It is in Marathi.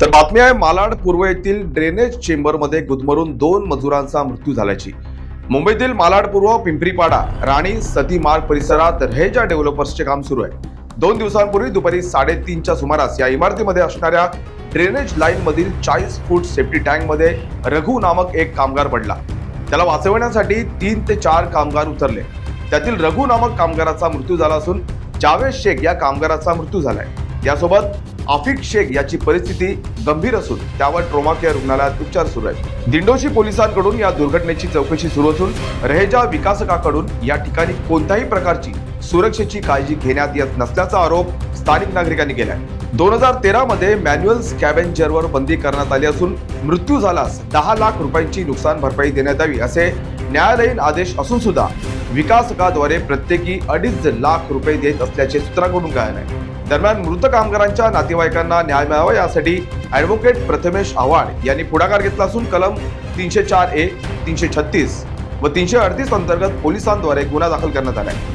तर बातमी आहे मालाड पूर्व येथील ड्रेनेज चेंबरमध्ये गुदमरून दोन मजुरांचा मृत्यू झाल्याची. मुंबईतील मालाड पूर्व पिंपरीपाडा राणी सती मार्ग परिसरात रहेजा डेव्हलपर्सचे काम सुरू आहे. दोन दिवसांपूर्वी दुपारी साडेतीनच्या सुमारास या इमारतीमध्ये असणाऱ्या ड्रेनेज लाईन मधील चाळीस फूट सेफ्टी टँकमध्ये रघु नामक एक कामगार पडला. त्याला वाचवण्यासाठी तीन ते चार कामगार उतरले. त्यातील रघु नामक कामगाराचा मृत्यू झाला असून जावेद शेख या कामगाराचा मृत्यू झालाय. यासोबत आफिक शेख याची परिस्थिती गंभीर असून त्यावर ट्रोमा केअर रुग्णालयात उपचार सुरू आहेत. दिंडोशी पोलिसांकडून या दुर्घटनेची चौकशी सुरू असून रहेजा विकासकाकडून या ठिकाणी कोणत्याही प्रकारची सुरक्षेची काळजी घेण्यात येत नसल्याचा आरोप स्थानिक नागरिकांनी केलाय. दोन हजार तेरा मध्ये मॅन्युअल स्कॅबेंजरवर बंदी करण्यात आली असून मृत्यू झाल्यास दहा लाख रुपयांची नुकसान भरपाई देण्यात यावी असे न्यायालयीन आदेश असून सुद्धा विकासकाद्वारे प्रत्येकी अडीच लाख रुपये देत असल्याचे सूत्रांकडून कळाले आहे दरम्यान मृत कामगारांच्या नातेवाईकांना न्याय मिळावा यासाठी ॲडव्होकेट प्रथमेश आव्हाड यांनी पुढाकार घेतला असून कलम तीनशे चार ए तीनशे छत्तीस व तीनशे अडतीस अंतर्गत पोलिसांद्वारे गुन्हा दाखल करण्यात आला आहे.